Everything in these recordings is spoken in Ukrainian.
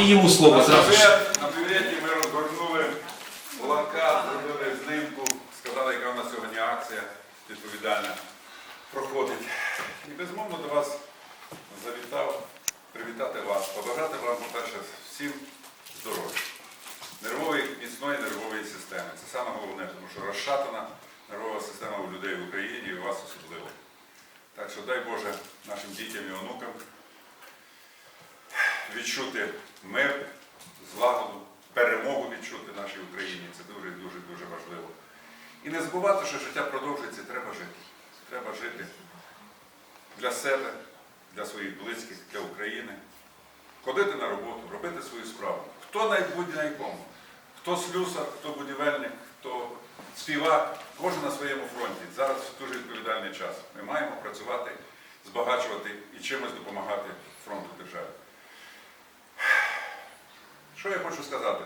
І йому слово зразу. ж. на привіті ми розгорнули плакат, зробили знимку, сказали, яка у нас сьогодні акція відповідальна проходить. І безмовно до вас завітав привітати вас, побажати вам, по-перше, всім здоров'я, нервової, міцної нервової системи. Це саме головне, тому що розшатана нервова система у людей в Україні і у вас особливо. Так що дай Боже нашим дітям і онукам відчути мир, злагоду, перемогу відчути нашій Україні. Це дуже дуже важливо. І не забувати, що життя продовжується, треба жити. Треба жити для себе, для своїх близьких, для України. Ходити на роботу, робити свою справу. Хто на будь на якому, хто слюсар, хто будівельник, хто співак, кожен на своєму фронті. Зараз дуже відповідальний час. Ми маємо працювати, збагачувати і чимось допомагати фронту Що я хочу сказати?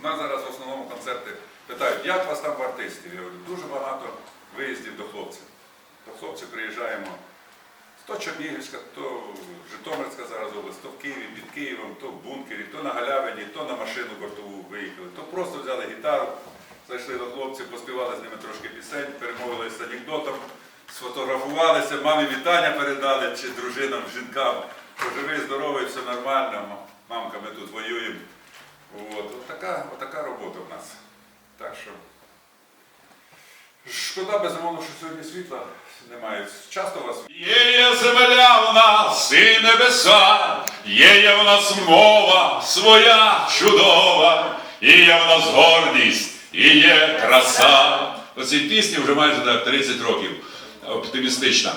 У нас зараз в основному концерти питають, як вас там в артистів? Я говорю, дуже багато виїздів до хлопців. До хлопців приїжджаємо то Чернігівська, то Житомирська зараз область, то в Києві, під Києвом, то в бункері, то на галявині, то на машину бортову виїхали, то просто взяли гітару, зайшли до хлопців, поспівали з ними трошки пісень, перемовилися з анекдотом, сфотографувалися, мамі вітання передали чи дружинам, жінкам. що Живий, здоровий, все нормально, мамка, ми тут воюємо. От, от така, от така робота в нас. Так що. Шкода, безумовно, що сьогодні світла немає. Часто у вас Є є земля в нас і небеса, є є в нас мова своя чудова, і є в нас гордість, і є краса. По цій пісні вже майже так, 30 років. Оптимістична.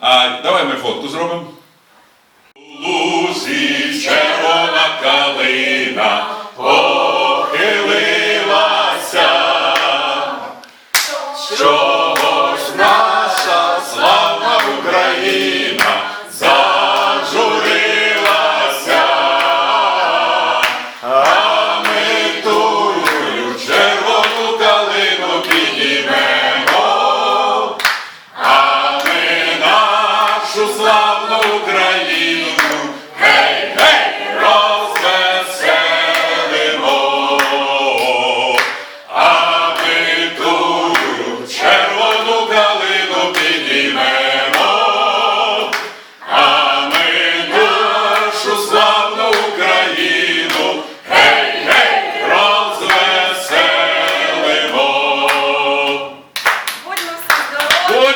А давай ми фотку зробимо. Калина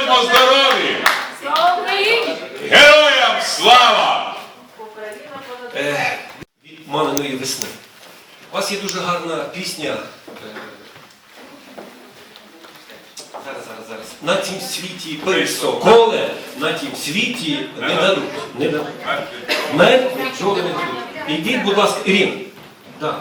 Будьмо здорові! Героям слава! Понад Е, від маминої весни. У вас є дуже гарна пісня. е, Зараз, зараз, зараз. На тім світі пересоколе, на тім світі не дадуть. Не дадуть. Мертві бджоли не дадуть. Ідіть, будь ласка, Ірин. Да.